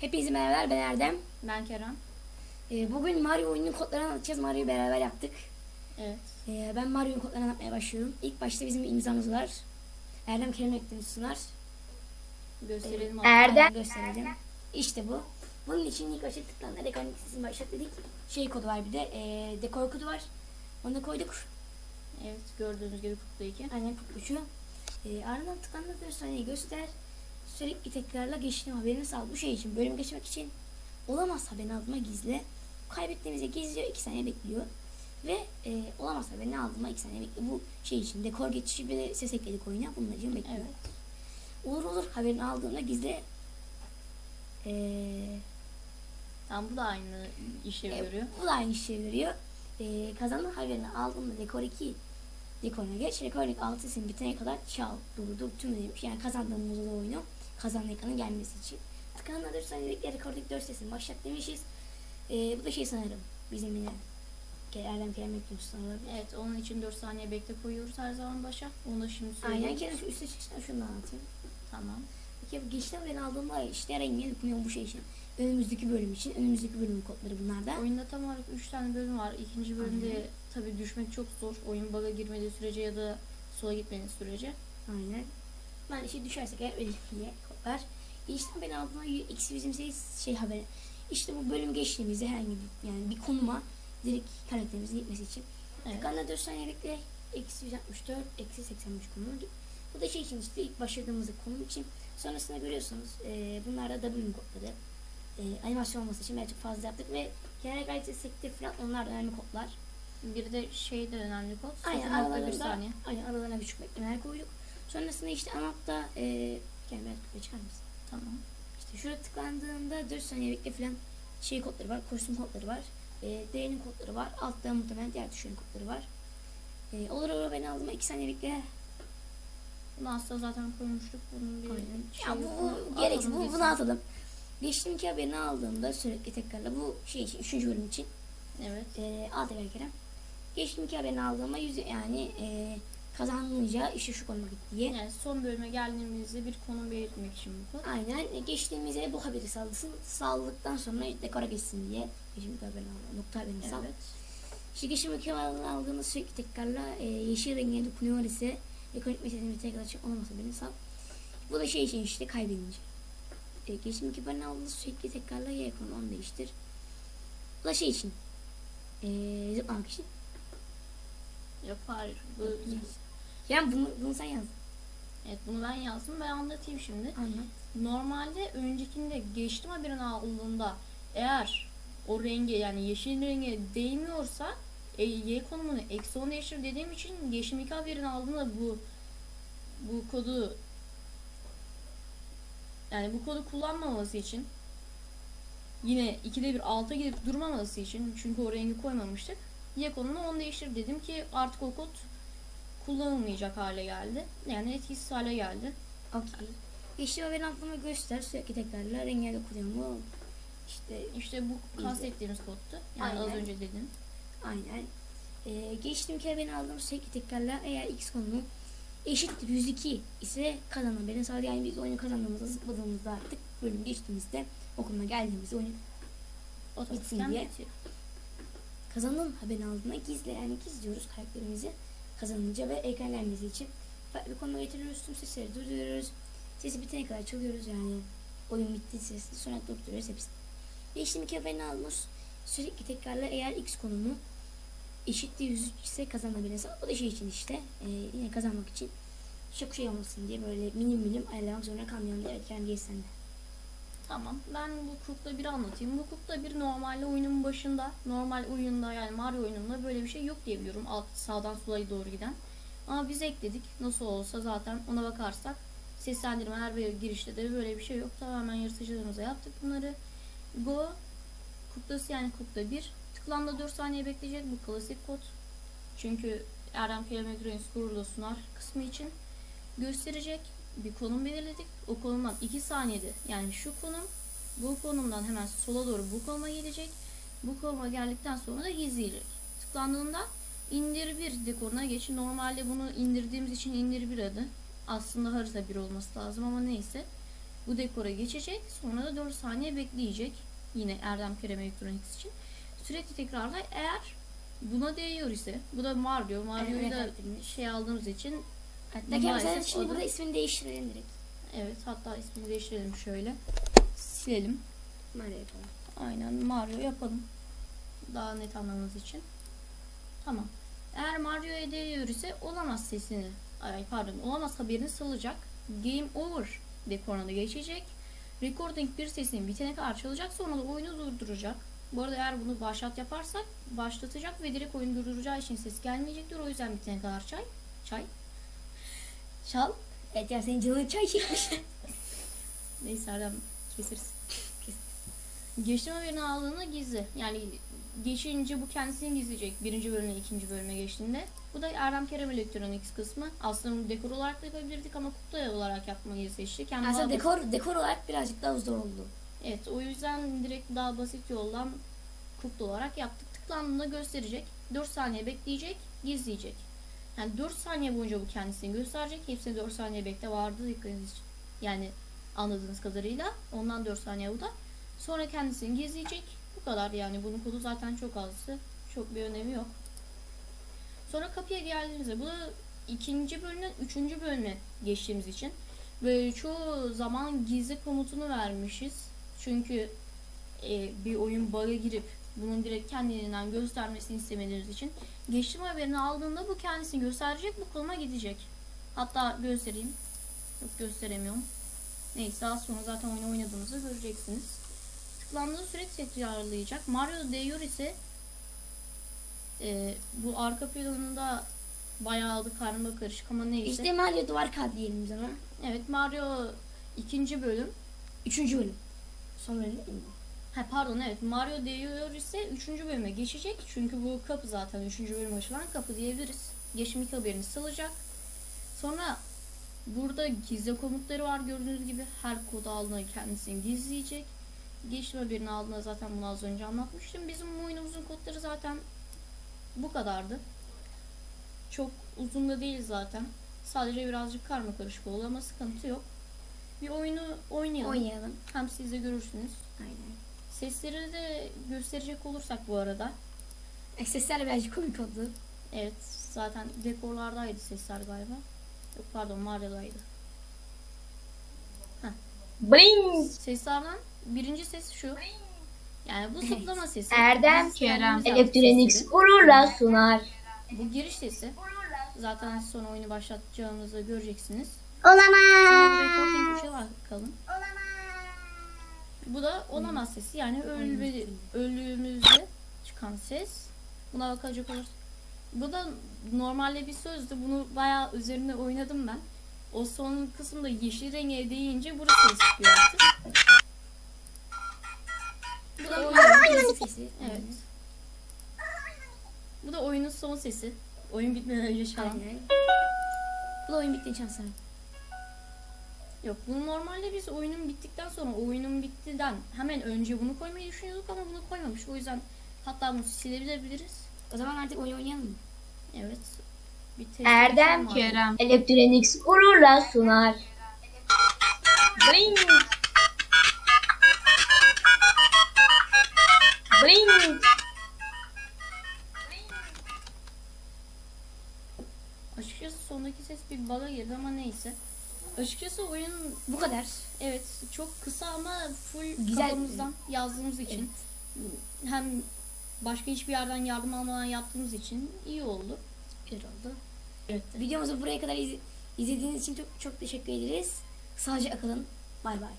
Hepinize merhabalar ben Erdem. Ben Kerem. Ee, bugün Mario oyunun kodlarını anlatacağız. Mario'yu beraber yaptık. Evet. Ee, ben Mario'nun kodlarını anlatmaya başlıyorum. İlk başta bizim imzamız var. Erdem Kerem eklemiş sunar. Gösterelim. Erdem. Aynen gösterelim. İşte bu. Bunun için ilk başta tıklandı. Reklamın sesini başlat dedik. Şey kodu var bir de. E, dekor kodu var. Onu da koyduk. Evet gördüğünüz gibi kutlu 2. Aynen kutlucu. E, ardından tıklandı 4 saniye göster. Sürekli tekrarla geçtiğim haberini sal. Bu şey için bölüm geçmek için olamaz haberini aldığıma gizle. Kaybettiğimizde gizliyor 2 saniye bekliyor. Ve e, olamaz haberini aldığıma 2 saniye bekliyor. Bu şey için dekor geçişi bir de ses ekledik oyuna. Bunun için bekliyor. Evet. Olur olur haberini aldığında gizle. Eee Tam bu da aynı işlevi E, görüyor. Bu da aynı işe veriyor. E, kazanma haberini aldığında dekor 2 dekoruna geç. Dekor 6 isim bitene kadar çal, durdur, tüm demiş. Yani kazandığımız oyunu kazanma ekranın gelmesi için. Tıkanına 4 saniye bekle rekordaki 4 sesim başlat demişiz. E, bu da şey sanırım bizim yine Erdem Kerem sanırım. Evet onun için 4 saniye bekle koyuyoruz her zaman başa. Onu da şimdi Aynen söyleyeyim. Kerem şu üstte çıksana şunu da anlatayım. Tamam. Peki geçti haberini aldığımda işte rengi dokunuyor bu şey için. Önümüzdeki bölüm için. Önümüzdeki bölümün kodları bunlar da. Oyunda tam olarak 3 tane bölüm var. İkinci bölümde tabi düşmek çok zor. Oyun bug'a girmediği sürece ya da sola gitmediği sürece. Aynen. Ben işe düşersek eğer öyle diye kopar. İşte ben aldığımda X bizim şey, şey haberi. İşte bu bölüm geçtiğimizde herhangi bir yani bir konuma direkt karakterimizin gitmesi için. Evet. Tıkanla 4 saniye bekle. Eksi 164, eksi 85 konuma git. Bu da şey için işte ilk başladığımızda konum için. Sonrasında görüyorsunuz e, bunlar da W kodları. E, animasyon olması için birazcık fazla yaptık ve genel kalite sektir falan onlar da önemli kodlar. Bir de şey de önemli kod. Aynen 0.1 aralarında, saniye. aynen aralarına küçük beklemeler koyduk. Sonrasında işte anatta e, gel biraz çıkar mısın? Tamam. İşte şuraya tıklandığında 4 saniye bekle falan şey kodları var, kostüm kodları var. E, D'nin kodları var. Altta muhtemelen diğer tuşların kodları var. E, olur olur ben aldım 2 saniye bekle. Bunu aslında zaten koymuştuk. Bunun bir Aynen. şey Ya bu, yok. bu bunu atalım. Geçtim ki haberini aldığımda sürekli tekrarla bu şey için 3. bölüm için Evet. e, al tekrar Kerem. Geçtim ki haberini aldığımda yüz yani e, kazanınca işte şu konuma git diye. Yani son bölüme geldiğimizde bir konum belirtmek için bu. Aynen e, geçtiğimizde de bu haberi saldırsın. Saldıktan sonra dekora geçsin diye. Geçim haberini al. Nokta haberini sal. Evet. İşte geçim haberini aldığında sürekli tekrarla e, yeşil rengine dokunuyor ise ekonomik meselesini tekrar açık olamasa beni sal. Bu da şey için işte kaybedince. E, geçim haberini aldığında sürekli tekrarla ya ekranı onu değiştir. Bu da şey için. E, zıplamak için. Hayır. Bu, Yani bunu, bunu sen yaz. evet bunu ben yazdım. Ben anlatayım şimdi. Anlat. Normalde öncekinde geçtim haberini aldığında eğer o rengi yani yeşil renge değmiyorsa e, Y konumunu eksi 10 değiştir dediğim için geçim iki haberini aldığında bu bu kodu yani bu kodu kullanmaması için yine 2'de bir alta gidip durmaması için çünkü o rengi koymamıştık. Y konumunu 10 değiştir dedim ki artık o kod kullanılmayacak hale geldi. Yani etkisiz hale geldi. Okey. Geçtim haberini aklıma göster. Sürekli tekrarla rengine dokunuyor mu? İşte İşte bu kastettiğimiz kodtu. Yani az Aynen. önce dedim. Aynen. Ee, geçtim ki ben aldığım sürekli tekrarla eğer x konumu eşittir 102 ise kazanan benim sadece yani biz oyunu kazandığımızda zıpladığımızda artık bölüm geçtiğimizde okuluna geldiğimizde oyun Otomatikten diye. bitiyor. kazandım haberini aldığında gizle yani gizliyoruz karakterimizi kazanınca ve ekran gelmesi için farklı konuma getiriyoruz. Tüm sesleri durduruyoruz. Sesi bitene kadar çalıyoruz yani. Oyun bitti sesi sonra durduruyoruz hepsini geçtim ki haberini almış sürekli tekrarla eğer x konumu eşitliği 103 ise kazanabiliriz. O da şey için işte e, yine kazanmak için çok şey olmasın diye böyle minim minim ayarlamak zorunda kalmıyorum diye evet kendi sende. Tamam. Ben bu kukla bir anlatayım. Bu kukla bir normalde oyunun başında, normal oyunda yani Mario oyununda böyle bir şey yok diye biliyorum. Alt sağdan sola doğru giden. Ama biz ekledik. Nasıl olsa zaten ona bakarsak seslendirmeler ve girişte de böyle bir şey yok. Tamamen yaratıcılarımıza yaptık bunları. Go kuklası yani kukla 1. Tıklamda 4 saniye bekleyecek bu klasik kod. Çünkü Erdem Kerem Ekran'ın Skurur'da sunar kısmı için gösterecek bir konum belirledik. O konumdan 2 saniyede yani şu konum bu konumdan hemen sola doğru bu konuma gelecek. Bu konuma geldikten sonra da gizleyecek. Tıklandığında indir bir dekoruna geçin. Normalde bunu indirdiğimiz için indir bir adı. Aslında harita bir olması lazım ama neyse. Bu dekora geçecek. Sonra da 4 saniye bekleyecek. Yine Erdem Kerem Electronics için. Sürekli tekrarla eğer buna değiyor ise bu da Mario. Mario'yu Evet, da şey aldığımız için Hatta mesela maalesef şimdi da- burada ismini değiştirelim direkt. evet hatta ismini değiştirelim şöyle. Silelim. Mario yapalım. Aynen Mario yapalım. Daha net anlamanız için. Tamam. Eğer Mario'ya değiyor ise olamaz sesini, ay pardon olamaz haberini salacak. Game over dekoruna geçecek. Recording bir sesinin bitene kadar çalacak sonra da oyunu durduracak. Bu arada eğer bunu başlat yaparsak başlatacak ve direkt oyunu durduracağı için ses gelmeyecektir. O yüzden bitene kadar çay. Çay. Çal. Evet ya senin canın çay çekmiş. Neyse Erdem keseriz. Geçtim haberini aldığında gizli. Yani geçince bu kendisini gizleyecek. Birinci bölümden ikinci bölüme geçtiğinde. Bu da Erdem Kerem Electronics kısmı. Aslında dekor olarak da yapabilirdik ama kukla olarak yapmayı seçtik. Hem daha Aslında basit- dekor dekor olarak birazcık daha zor oldu. Evet o yüzden direkt daha basit yoldan kukla olarak yaptık. Tıklandığında gösterecek. 4 saniye bekleyecek, gizleyecek. Yani 4 saniye boyunca bu kendisini gösterecek. Hepsine 4 saniye bekle vardı dikkatiniz. Yani anladığınız kadarıyla. Ondan 4 saniye bu da. Sonra kendisini gizleyecek. Bu kadar yani bunun kodu zaten çok azdı. Çok bir önemi yok. Sonra kapıya geldiğimizde bu da ikinci bölümden üçüncü bölüme geçtiğimiz için böyle çoğu zaman gizli komutunu vermişiz. Çünkü e, bir oyun bug'a girip bunun direkt kendiliğinden göstermesini istemediğiniz için geçtim haberini aldığında bu kendisini gösterecek bu konuma gidecek. Hatta göstereyim. Yok gösteremiyorum. Neyse daha sonra zaten oyunu oynadığınızda göreceksiniz. Tıklandığı süre tekrarlayacak. Mario değiyor ise e, bu arka planında bayağı da karma karışık ama neyse. İşte Mario duvar kağıdı diyelim ona. Evet Mario ikinci bölüm. Üçüncü bölüm. Son bölüm değil mi? Ha pardon evet Mario değiyor ise 3. bölüme geçecek. Çünkü bu kapı zaten 3. bölüm açılan kapı diyebiliriz. Geçimlik haberini salacak. Sonra burada gizli komutları var gördüğünüz gibi. Her kodu aldığında kendisini gizleyecek. Geçtim haberini aldığında zaten bunu az önce anlatmıştım. Bizim oyunumuzun kodları zaten bu kadardı. Çok uzun da değil zaten. Sadece birazcık karma karışık oldu ama sıkıntı yok. Bir oyunu oynayalım. Oynayalım. Hem siz de görürsünüz. Aynen. Sesleri de gösterecek olursak bu arada. E, Sesler birazcık komik oldu. Evet zaten dekorlardaydı sesler galiba. Yok pardon Mario'daydı. Bling. Seslerden birinci ses şu. Yani bu zıplama sesi. Erdem Kerem sesleri. gururla sunar. Bu giriş sesi. Zaten sonra oyunu başlatacağımızda göreceksiniz. Sonra Olamaz. recording tuşa bakalım. Bu da olamaz sesi. Yani ölü, öldüğümüzde çıkan ses. Buna bakacak olursak. Bu da normalde bir sözdü. Bunu bayağı üzerine oynadım ben. O son kısımda yeşil renge değince burası ses çıkıyor artık. Bu da oyunun, Oyunun sesi. evet. Bu da oyunun son sesi. Oyun bitmeden önce çalan. Bu da oyun bittiği için. Yok bunu normalde biz oyunun bittikten sonra oyunun bittiden hemen önce bunu koymayı düşünüyorduk ama bunu koymamış. O yüzden hatta bunu silebiliriz. O zaman artık oyun oynayalım mı? Evet. Bir Erdem. Kerem Electronics gururla sunar. Bling. Bling. Açıkçası sondaki ses bir bug'a girdi ama neyse. Açıkçası oyun Bu kadar. evet çok kısa ama full Güzel. kafamızdan yazdığımız için hem başka hiçbir yerden yardım almadan yaptığımız için iyi oldu. Güzel oldu. Evet. Videomuzu buraya kadar iz- izlediğiniz için çok, çok teşekkür ederiz. Sadece akılın. Bay bay.